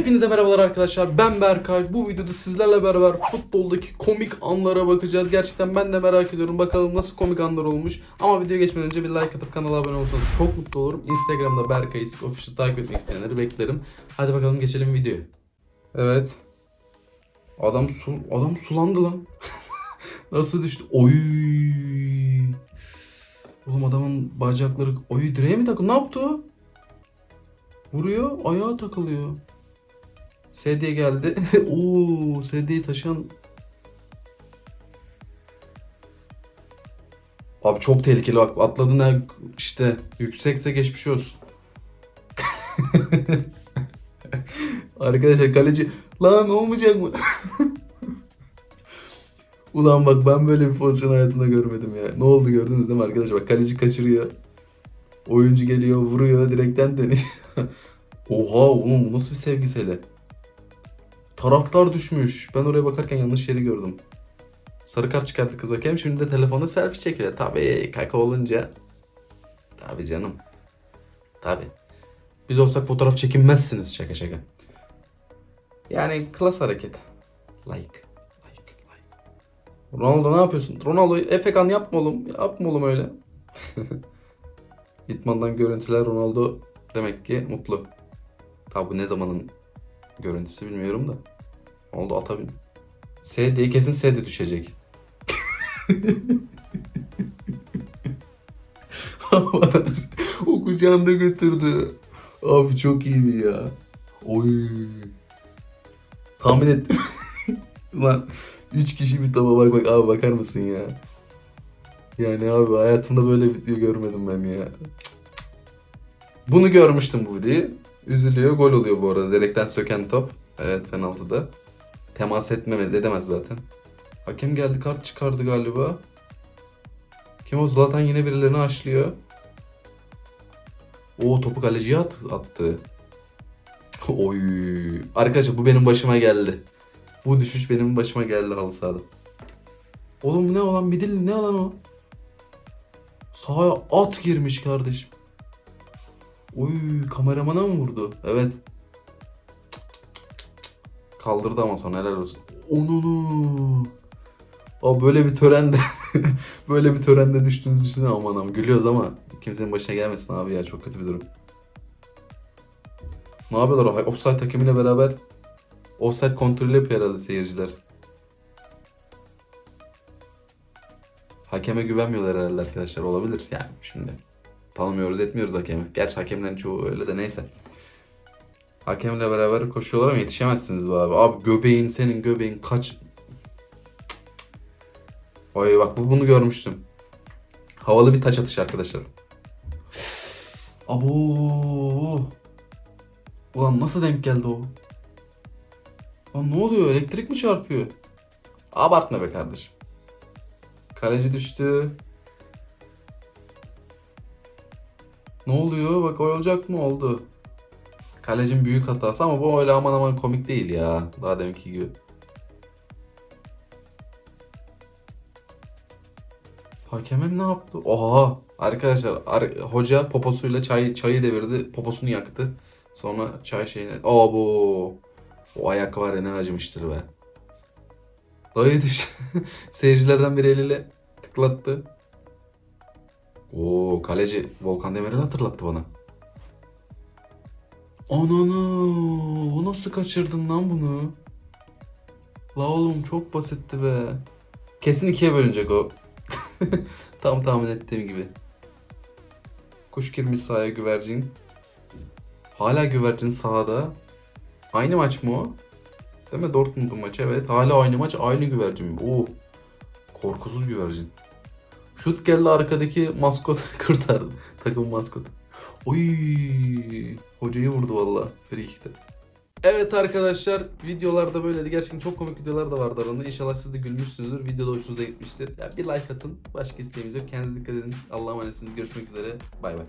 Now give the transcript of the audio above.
Hepinize merhabalar arkadaşlar. Ben Berkay. Bu videoda sizlerle beraber futboldaki komik anlara bakacağız. Gerçekten ben de merak ediyorum. Bakalım nasıl komik anlar olmuş. Ama videoya geçmeden önce bir like atıp kanala abone olursanız çok mutlu olurum. Instagram'da Berkay İsik Official takip etmek isteyenleri beklerim. Hadi bakalım geçelim videoya. Evet. Adam su adam sulandı lan. nasıl düştü? Oy. Oğlum adamın bacakları oy direğe mi takıldı? Ne yaptı? Vuruyor, ayağa takılıyor. Sedye geldi. Oo, sedyeyi taşıyan Abi çok tehlikeli bak atladın ha işte yüksekse geçmiş olsun. Arkadaşlar kaleci lan olmayacak mı? Ulan bak ben böyle bir pozisyon hayatımda görmedim ya. Ne oldu gördünüz değil mi arkadaşlar? Bak kaleci kaçırıyor. Oyuncu geliyor vuruyor direkten dönüyor. Oha oğlum nasıl bir sevgiseli? Taraftar düşmüş. Ben oraya bakarken yanlış yeri gördüm. Sarı kart çıkarttı kız hakem. Şimdi de telefonda selfie çekiyor. Tabii kaka olunca. Tabii canım. Tabii. Biz olsak fotoğraf çekinmezsiniz şaka şaka. Yani klas hareket. Like. Like. Like. Ronaldo ne yapıyorsun? Ronaldo efekan yapma oğlum. Yapma oğlum öyle. İtmandan görüntüler Ronaldo demek ki mutlu. Tabi ne zamanın görüntüsü bilmiyorum da. Oldu atabil. S diye kesin S de düşecek. o kucağında götürdü. Abi çok iyiydi ya. Oy. Tahmin ettim. Lan 3 kişi bir taba bak bak abi bakar mısın ya? Yani abi hayatımda böyle video görmedim ben ya. Bunu görmüştüm bu videoyu. Üzülüyor gol oluyor bu arada. Direkten söken top. Evet penaltıda. Temas etmemez edemez zaten. Hakem geldi kart çıkardı galiba. Kim o Zlatan yine birilerini aşlıyor. O topu kaleciye at, attı. Oy. Arkadaşlar bu benim başıma geldi. Bu düşüş benim başıma geldi halı sahada. Oğlum ne olan bir dil ne olan o? Sahaya at girmiş kardeşim. Oy kameramana mı vurdu? Evet. Kaldırdı ama sonra helal olsun. Onunu. Aa böyle bir törende böyle bir törende düştüğünüzü düşünün aman aman gülüyoruz ama kimsenin başına gelmesin abi ya çok kötü bir durum. Ne yapıyorlar? Offside hakemiyle beraber offside kontrolü yapıyor herhalde seyirciler. Hakeme güvenmiyorlar herhalde arkadaşlar olabilir yani şimdi. Tanımıyoruz etmiyoruz hakemi. Gerçi hakemlerin çoğu öyle de neyse. Hakemle beraber koşuyorlar ama yetişemezsiniz be abi. Abi göbeğin senin göbeğin kaç... Oy bak bu bunu görmüştüm. Havalı bir taç atış arkadaşlar. Abo. Ulan nasıl denk geldi o? Lan ne oluyor? Elektrik mi çarpıyor? Abartma be kardeşim. Kaleci düştü. Ne oluyor? Bak olacak mı? Oldu. Kalecin büyük hatası ama bu öyle aman aman komik değil ya. Daha deminki gibi. Hakemim ne yaptı? Oha! Arkadaşlar ar- hoca poposuyla çay çayı devirdi. Poposunu yaktı. Sonra çay şeyine... Aa bu. O ayak var ya ne acımıştır be. Dayı düştü. Seyircilerden biri eliyle tıklattı. Oo kaleci Volkan Demirel'i hatırlattı bana. Ananı nasıl kaçırdın lan bunu? La oğlum çok basitti be. Kesin ikiye bölünecek o. Tam tahmin ettiğim gibi. Kuş girmiş sahaya güvercin. Hala güvercin sahada. Aynı maç mı o? Değil mi? Dortmund'un maçı evet. Hala aynı maç aynı güvercin? Oo. Korkusuz güvercin. Şut geldi arkadaki maskot kurtardı. Takım maskotu. Oy, hocayı vurdu valla. Frikik'te. Evet arkadaşlar videolarda böyleydi. Gerçekten çok komik videolar da vardı arasında. İnşallah siz de gülmüşsünüzdür. Videoda hoşunuza gitmiştir. Ya bir like atın. Başka isteğimiz yok. Kendinize dikkat edin. Allah'a emanetsiniz. Görüşmek üzere. Bay bay.